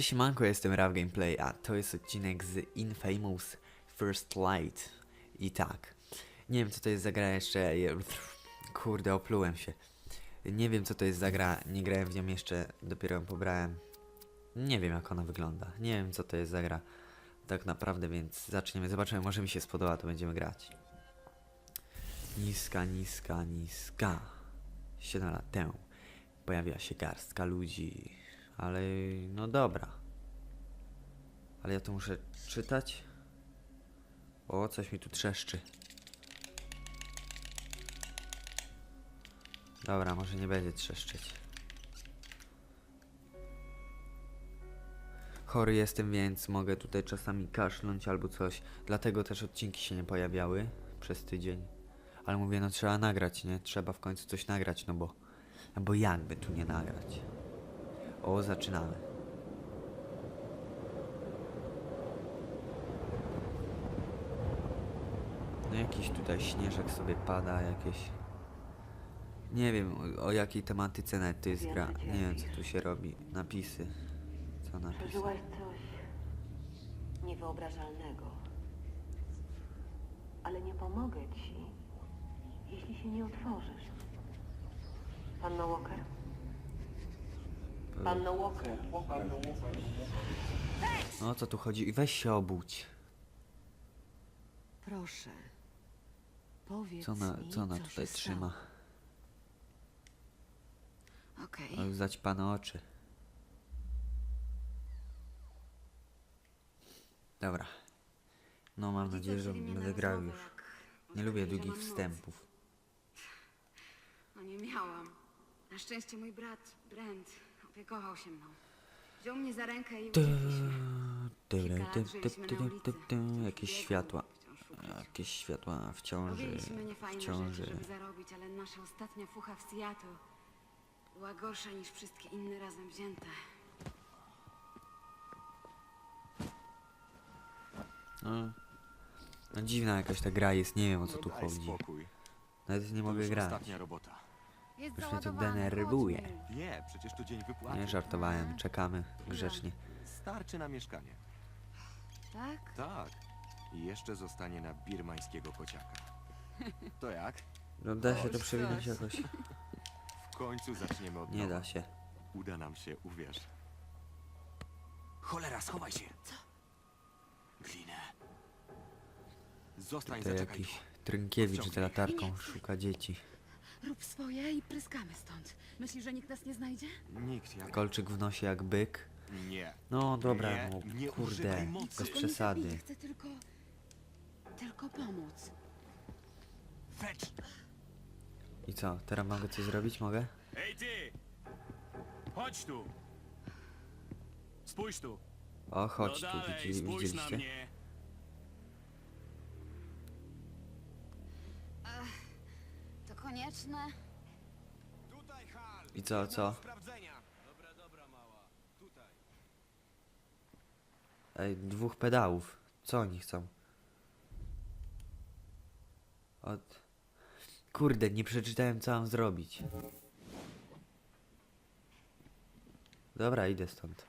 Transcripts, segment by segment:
Cześć manko, jestem Rav Gameplay, a to jest odcinek z Infamous First Light. I tak, nie wiem co to jest za gra jeszcze, je- kurde oplułem się. Nie wiem co to jest za gra, nie grałem w nią jeszcze, dopiero ją pobrałem. Nie wiem jak ona wygląda, nie wiem co to jest za gra. Tak naprawdę, więc zaczniemy, zobaczymy, może mi się spodoba, to będziemy grać. Niska, niska, niska. 7 lat temu pojawiła się garstka ludzi, ale no dobra. Ale ja to muszę czytać. O, coś mi tu trzeszczy. Dobra, może nie będzie trzeszczeć. Chory jestem, więc mogę tutaj czasami kaszlnąć albo coś. Dlatego też odcinki się nie pojawiały przez tydzień. Ale mówię, no trzeba nagrać, nie? Trzeba w końcu coś nagrać, no bo... No bo jakby tu nie nagrać? O, zaczynamy. No jakiś tutaj śnieżek sobie pada, jakieś... Nie wiem o, o jakiej tematyce nawet to jest gra. Nie wiem co tu się robi. Napisy. Co napisy? Przeżyłaś coś niewyobrażalnego. Ale nie pomogę ci, jeśli się nie otworzysz. Panno Walker? Panno Walker. No o co tu chodzi? I weź się obudź. Proszę. Powiedz Co ona, mi, co ona co tutaj się trzyma? stało. Okej. O, zaćpane oczy. Dobra. No mam nadzieję, że będę grał już. Nie lubię długich wstępów. No nie miałam. Na szczęście mój brat, Brent, opiekował się mną. Wziął mnie za rękę i uciekliśmy. Jakieś światła. Jakieś światła w ciąży. Robiliśmy niefajne W rzeczy, ciąży. żeby zarobić, ale nasza ostatnia fucha w Seattle była gorsza niż wszystkie inne razem wzięte. No, no dziwna jakaś ta gra jest, nie wiem o co tu Daj chodzi. spokój. Nawet nie To mogę już grać. ostatnia robota. Jest Już mnie to załadowany, denerwuje. chodźmy. Nie, przecież to dzień wypłaty. Nie żartowałem, czekamy grzecznie. Starczy na mieszkanie. Tak? Tak. I jeszcze zostanie na birmańskiego kociaka. To jak? No da się to przewinąć jakoś? W końcu zaczniemy od Nie nowa. da się. Uda nam się, uwierz. Cholera, schowaj się! Co? Glinę. Zostań, To zaczekaj jakiś. Trynkiewicz z latarką szuka dzieci. Rób swoje i pryskamy stąd. Myślisz, że nikt nas nie znajdzie? Nikt jak... Kolczyk w nosie jak byk. Nie. No dobra, Nie, no nie kurde, mocy. bez Nikogo nie przesady. Chcę tylko... tylko pomóc. Fecz! I co, teraz mogę coś zrobić? Mogę? Ej ty! Chodź tu! Spójrz tu! O, chodź no tu, dalej, widzi, spójrz na widzieliście? mnie! To konieczne? I co, co? Ej, dwóch pedałów. Co oni chcą? Od... Kurde, nie przeczytałem co mam zrobić. Dobra, idę stąd.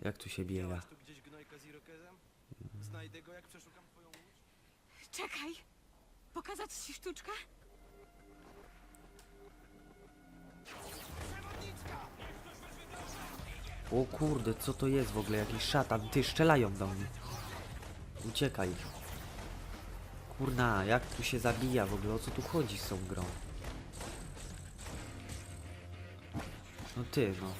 Jak tu się biega? Widziałaś tu gdzieś gnojka z irokezem? Znajdę go, jak przeszukam twoją łódź. Czekaj! Pokazać ci sztuczkę? O kurde, co to jest w ogóle? Jakiś szatan. Ty, strzelają do mnie. Uciekaj. Kurna, jak tu się zabija w ogóle? O co tu chodzi z tą grą? No ty, no.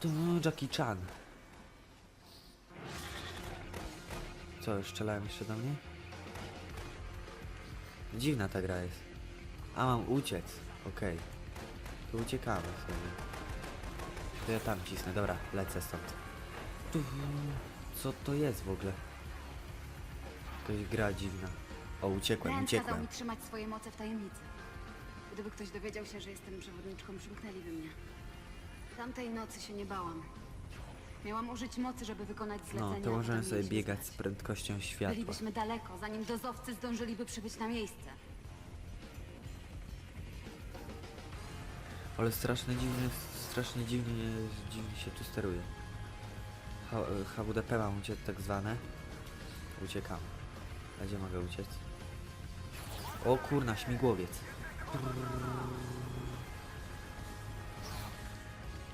To Jackie Chan. Co, strzelają jeszcze do mnie? Dziwna ta gra jest. A mam uciec. Okej. To uciekamy sobie. To ja tam cisnę. Dobra, lecę stąd. Tu, co to jest w ogóle? Jakaś gra dziwna. O, uciekłem, kazał uciekłem. mi trzymać swoje moce w tajemnicy. Gdyby ktoś dowiedział się, że jestem przewodniczką, przymknęliby mnie. Tamtej nocy się nie bałam. Miałam użyć mocy, żeby wykonać No, zlecenie. to a możemy potem sobie mieliśmy biegać z prędkością światła. Bylibyśmy daleko, zanim dozowcy zdążyliby przybyć na miejsce. Ale strasznie dziwnie, strasznie dziwnie, dziwnie się tu steruje. H HWDP mam uciec tak zwane. Uciekam. A gdzie mogę uciec? O kurna, śmigłowiec.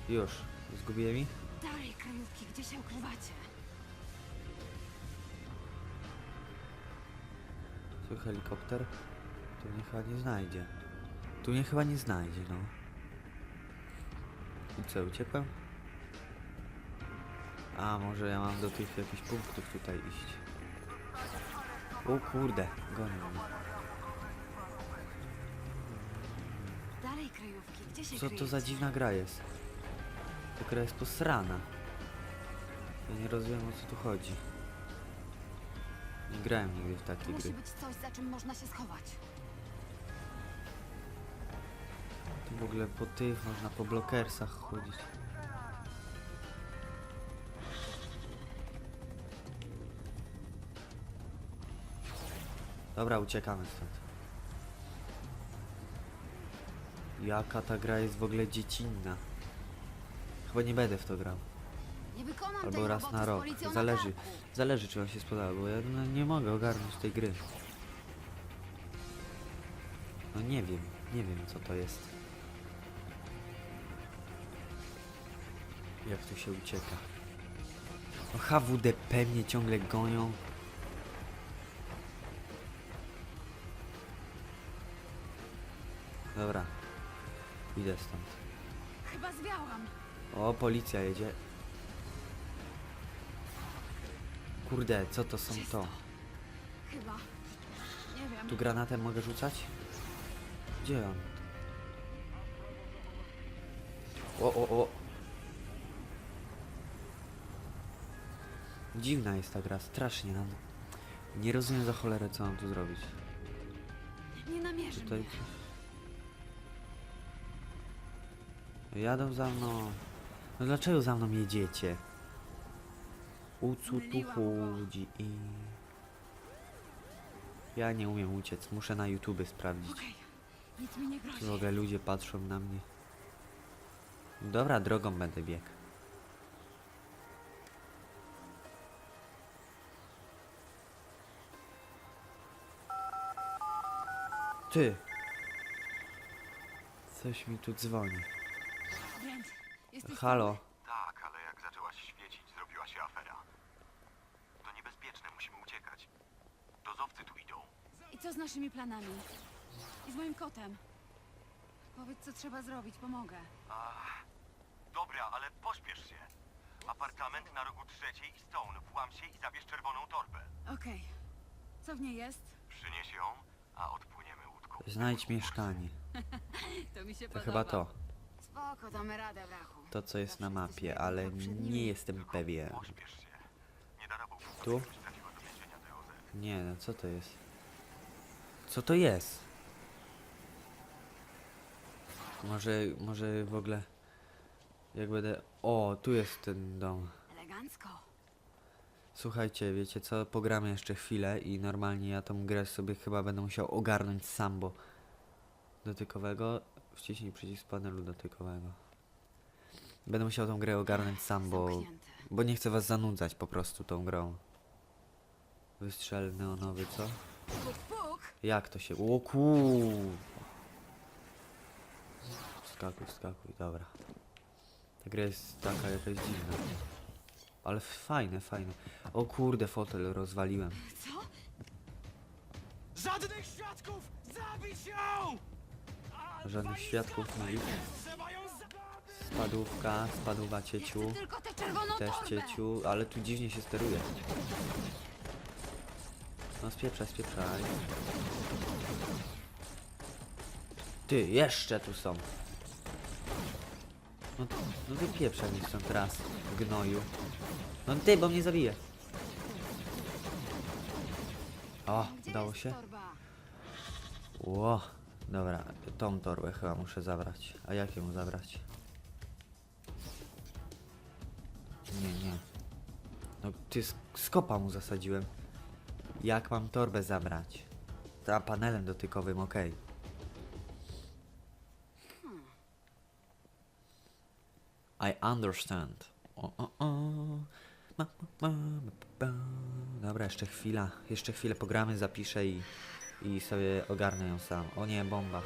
Już. Zgubiłem ich? Dalej, krajówki, gdzie się ukrywacie? Tu helikopter. Tu mnie chyba nie znajdzie. Tu mnie chyba nie znajdzie, no. I co, uciekłem? A, może ja mam do tych jakichś punktów tutaj iść. O kurde, gonią mnie. Dalej, gdzie się Co to za dziwna gra jest? Ta gra jest posrana. Ja nie rozumiem o co tu chodzi. Nie grałem nigdy w takie musi gry. być coś, za czym można się schować. Tu w ogóle po tych można po blokersach chodzić. Dobra, uciekamy stąd. Jaka ta gra jest w ogóle dziecinna. Chyba nie będę w to grał. Albo raz na rok. Zależy. Zależy czy wam się spodoba, bo ja no, nie mogę ogarnąć tej gry. No nie wiem, nie wiem co to jest. Jak tu się ucieka. No HWDP mnie ciągle gonią. Dobra. Idę stąd. Chyba zwiałam. O, policja jedzie. Kurde, co to są to? Chyba. Nie wiem. Tu granatem mogę rzucać? Gdzie on? O, o, o. Dziwna jest ta gra, strasznie. Nam... Nie rozumiem za cholerę, co mam tu zrobić. Nie namierzy Tutaj. Jadą za mną. No dlaczego za mną jedziecie? Co tu chodzi? I... Ja nie umiem uciec, muszę na YouTube sprawdzić. Okej. Nic mi nie grozi. Czy w ogóle ludzie patrzą na mnie? Dobra, drogą będę biegł. Ty! Coś mi tu dzwoni. Jesteś Halo? Tak, ale jak zaczęłaś świecić, zrobiła się afera. To niebezpieczne, musimy uciekać. Dozowcy tu idą. I co z naszymi planami? I z moim kotem? Powiedz, co trzeba zrobić, pomogę. Dobra, ale pośpiesz się. Apartament na rogu trzeciej i Stone. Włam się i zabierz czerwoną torbę. Okej. Co w niej jest? Przynieś ją, a odpłyniemy łódką. Znajdź mieszkanie. To mi się To chyba to. Spoko, damy radę, brachu. To co jest na mapie, ale nie jestem pewien. Pośpiesz się. Tu? żebyś trafiła do więzienia DOZ. Nie, no co to jest? Co to jest? Może, może w ogóle... Jak będę... O, tu jest ten dom. Elegancko. Słuchajcie, wiecie co? Pogramy jeszcze chwilę i normalnie ja tą grę sobie chyba będę musiał ogarnąć sam, bo... Dotykowego... Wciśnij przycisk panelu dotykowego. Będę musiał tą grę ogarnąć sam, bo... Bo nie chcę was zanudzać po prostu tą grą. Wystrzel neonowy, co? Jak to się... O kur... Skakuj, skakuj, dobra. Ta gra jest taka jakaś dziwna. Ale fajne, fajne. O kurde, fotel rozwaliłem. Co? Żadnych świadków! Zabić ją! Żadnych świadków zabić! Spadówka, spadła cieciu. Też cieciu, ale tu dziwnie się steruje. No spieprzaj, spieprzaj. Ty, jeszcze tu są. No, no wypieprzaj mi stąd raz, gnoju. No ty, bo mnie zabije. O, udało się? Ło, dobra, tą torbę chyba muszę zabrać. A jak ją zabrać? Nie, nie. No ty sk- skopa mu zasadziłem. Jak mam torbę zabrać? Za panelem dotykowym, okej. I understand. O, o, o. Ma, ma, ma. Dobra, jeszcze chwila. Jeszcze chwilę pogramy, zapiszę i, i sobie ogarnę ją sam. O nie, bomba.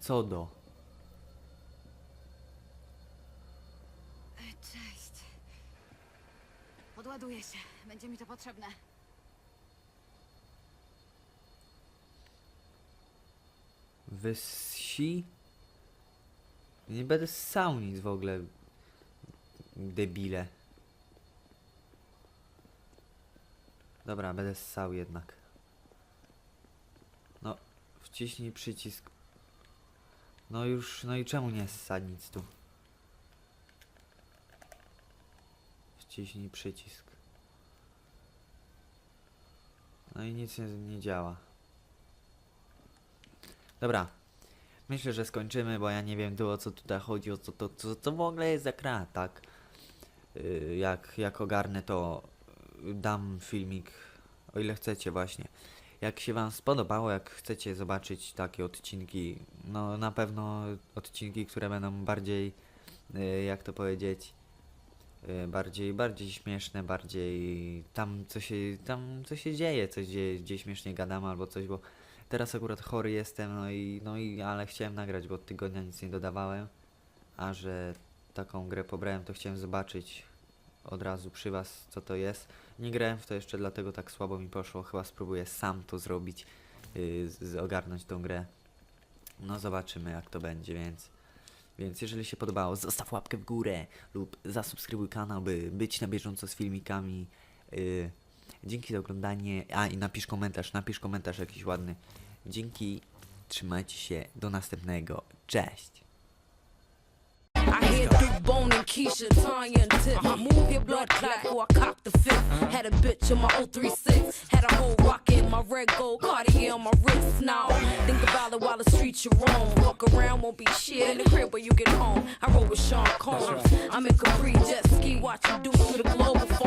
Co do? Cześć. Podładuję się. Będzie mi to potrzebne. Wysi? Nie będę ssał nic w ogóle. Debile. Dobra, będę ssał jednak. No, wciśnij przycisk. No już, no i czemu nie ssa nic tu? Wciśnij przycisk. No i nic nie, nie działa. Dobra. Myślę, że skończymy, bo ja nie wiem o co tutaj chodzi, o co to, co to w ogóle jest za gra, tak? Yy, jak, jak ogarnę to dam filmik, o ile chcecie właśnie. Jak się wam spodobało, jak chcecie zobaczyć takie odcinki, no na pewno odcinki, które będą bardziej, yy, jak to powiedzieć, yy, bardziej, bardziej śmieszne, bardziej tam co się, tam co się dzieje, coś gdzie, gdzie śmiesznie gadam albo coś, bo Teraz akurat chory jestem, no i, no i, ale chciałem nagrać, bo od tygodnia nic nie dodawałem. A że taką grę pobrałem, to chciałem zobaczyć od razu przy was, co to jest. Nie grałem w to jeszcze, dlatego tak słabo mi poszło. Chyba spróbuję sam to zrobić, yy, z, z- ogarnąć tą grę. No zobaczymy, jak to będzie, więc... Więc jeżeli się podobało, zostaw łapkę w górę lub zasubskrybuj kanał, by być na bieżąco z filmikami. Yy, dzięki za oglądanie. A i napisz komentarz, napisz komentarz jakiś ładny. Dzięki, trzymajcie się, do następnego. Cześć! I hear Big Bone and Keisha, Tanya and Tip. Move your blood clot or I cop the fifth. Had a bitch in my 036. Had a whole rock in my red gold Cartier on my wrist. Now think about it while the streets you roam. Walk around, won't be shit in the crib when you get home. I roll with Sean Combs. I'm in Capri jet ski, watch you do through the global phone.